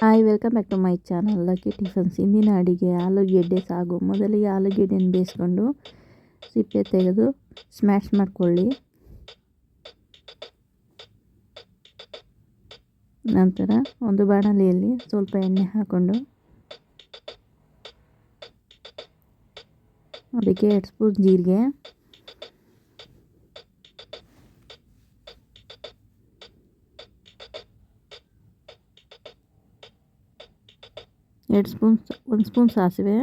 Hi welcome back to my channel lucky tiffins ಇಂದಿನ ಅಡುಗೆ ಆಲೂಗೆಡ್ಡೆ ಸಾಗು. ಮೊದಲಿಗೆ ಆಲೂಗೆಡ್ಡೆಯನ್ನು ಬೇಯಿಸ್ಕೊಂಡು ಸಿಪ್ಪೆ ತೆಗೆದು ಸ್ಮ್ಯಾಶ್ ಮಾಡಿಕೊಳ್ಳಿ. ನಂತರ ಒಂದು ಬಾಣಲಿಯಲ್ಲಿ ಸ್ವಲ್ಪ ಎಣ್ಣೆ ಹಾಕ್ಕೊಂಡು ಅದಕ್ಕೆ ಎರಡು ಸ್ಪೂನ್ ಜೀರಿಗೆ ಎರಡು ಸ್ಪೂನ್, ಒಂದು ಸ್ಪೂನ್ ಸಾಸಿವೆ.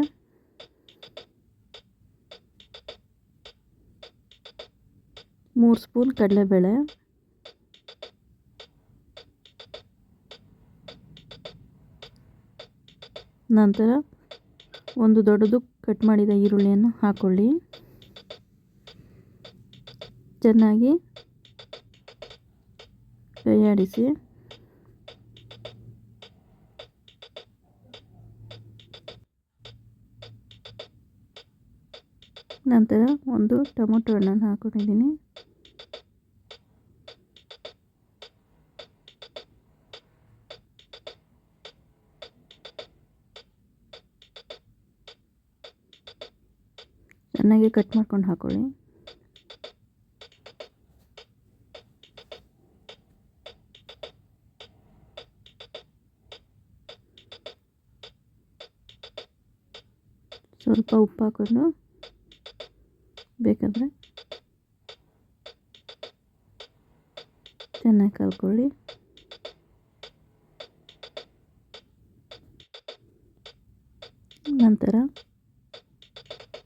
ಮೂರು ಸ್ಪೂನ್ ಕಡಲೆಬೇಳೆ. ನಂತರ ಒಂದು ದೊಡ್ಡದು ಕಟ್ ಮಾಡಿದ ಈರುಳ್ಳಿಯನ್ನು ಹಾಕ್ಕೊಳ್ಳಿ ಚೆನ್ನಾಗಿ ಕೈಯಾಡಿಸಿ. ನಂತರ ಒಂದು ಟೊಮೊಟೊ ಹಣ್ಣನ್ನು ಹಾಕೊಂಡಿದ್ದೀನಿ. ಚೆನ್ನಾಗಿ ಕಟ್ ಮಾಡ್ಕೊಂಡು ಹಾಕೊಳ್ಳಿ. ಸ್ವಲ್ಪ ಉಪ್ಪು ಹಾಕೊಂಡು ಬೇಕಾದರೆ ಚೆನ್ನಾಗಿ ಕಲ್ಕೊಳ್ಳಿ. ನಂತರ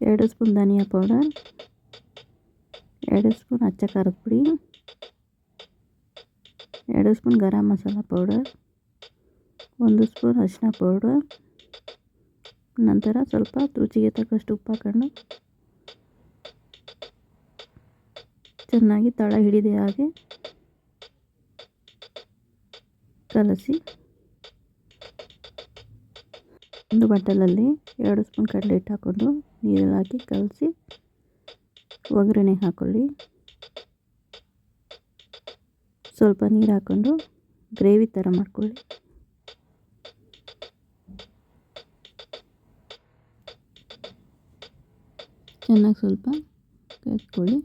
ಎರಡು ಸ್ಪೂನ್ ಧನಿಯಾ ಪೌಡರ್, ಎರಡು ಸ್ಪೂನ್ ಅಚ್ಚ ಖಾರದ ಪುಡಿ, ಎರಡು ಸ್ಪೂನ್ ಗರಂ ಮಸಾಲ ಪೌಡರ್, ಒಂದು ಸ್ಪೂನ್ ಅರಿಶಿನ ಪೌಡರ್, ನಂತರ ಸ್ವಲ್ಪ ರುಚಿಗೆ ತಕ್ಕಷ್ಟು ಉಪ್ಪು ಹಾಕೊಂಡು ಚೆನ್ನಾಗಿ ತಳ ಹಿಡಿದೆ ಹಾಗೆ ಕಲಸಿ. ಒಂದು ಬಟ್ಟಲಲ್ಲಿ ಎರಡು ಸ್ಪೂನ್ ಕಡಲೆ ಹಿಟ್ಟು ಹಾಕ್ಕೊಂಡು ನೀರಲ್ಲಿ ಹಾಕಿ ಕಲಸಿ ಒಗ್ಗರಣೆ ಹಾಕ್ಕೊಳ್ಳಿ ಸ್ವಲ್ಪ ನೀರು ಹಾಕ್ಕೊಂಡು ಗ್ರೇವಿ ಥರ ಮಾಡ್ಕೊಳ್ಳಿ. ಚೆನ್ನಾಗಿ ಸ್ವಲ್ಪ ಕತ್ಕೊಳ್ಳಿ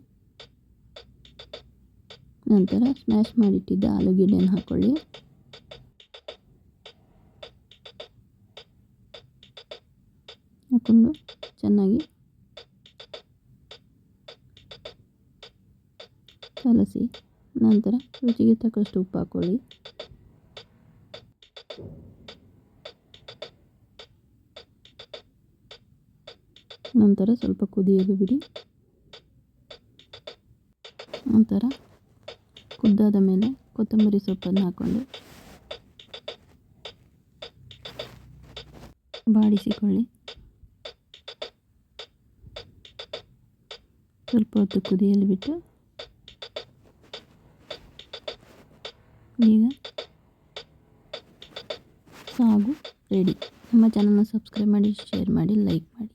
ನಂತರ ಸ್ಮ್ಯಾಶ್ ಮಾಡಿಟ್ಟಿದ್ದ ಆಲೂಗೆಡ್ಡೆಯನ್ನು ಹಾಕ್ಕೊಳ್ಳಿ ಹಾಕ್ಕೊಂಡು ಚೆನ್ನಾಗಿ ಕಲಸಿ. ನಂತರ ರುಚಿಗೆ ತಕ್ಕಷ್ಟು ಉಪ್ಪು ಹಾಕ್ಕೊಳ್ಳಿ ನಂತರ ಸ್ವಲ್ಪ ಕುದಿಯಲು ಬಿಡಿ. ನಂತರ ಕುದ್ದಾದ ಮೇಲೆ ಕೊತ್ತಂಬರಿ ಸೊಪ್ಪನ್ನು ಹಾಕ್ಕೊಂಡು ಬಾಡಿಸಿಕೊಳ್ಳಿ. ಸ್ವಲ್ಪ ಹೊತ್ತು ಕುದಿಯಲು ಬಿಟ್ಟು ಈಗ ಸಾಗು ರೆಡಿ. ನಮ್ಮ ಚಾನಲ್ನ ಸಬ್ಸ್ಕ್ರೈಬ್ ಮಾಡಿ, ಶೇರ್ ಮಾಡಿ, ಲೈಕ್ ಮಾಡಿ.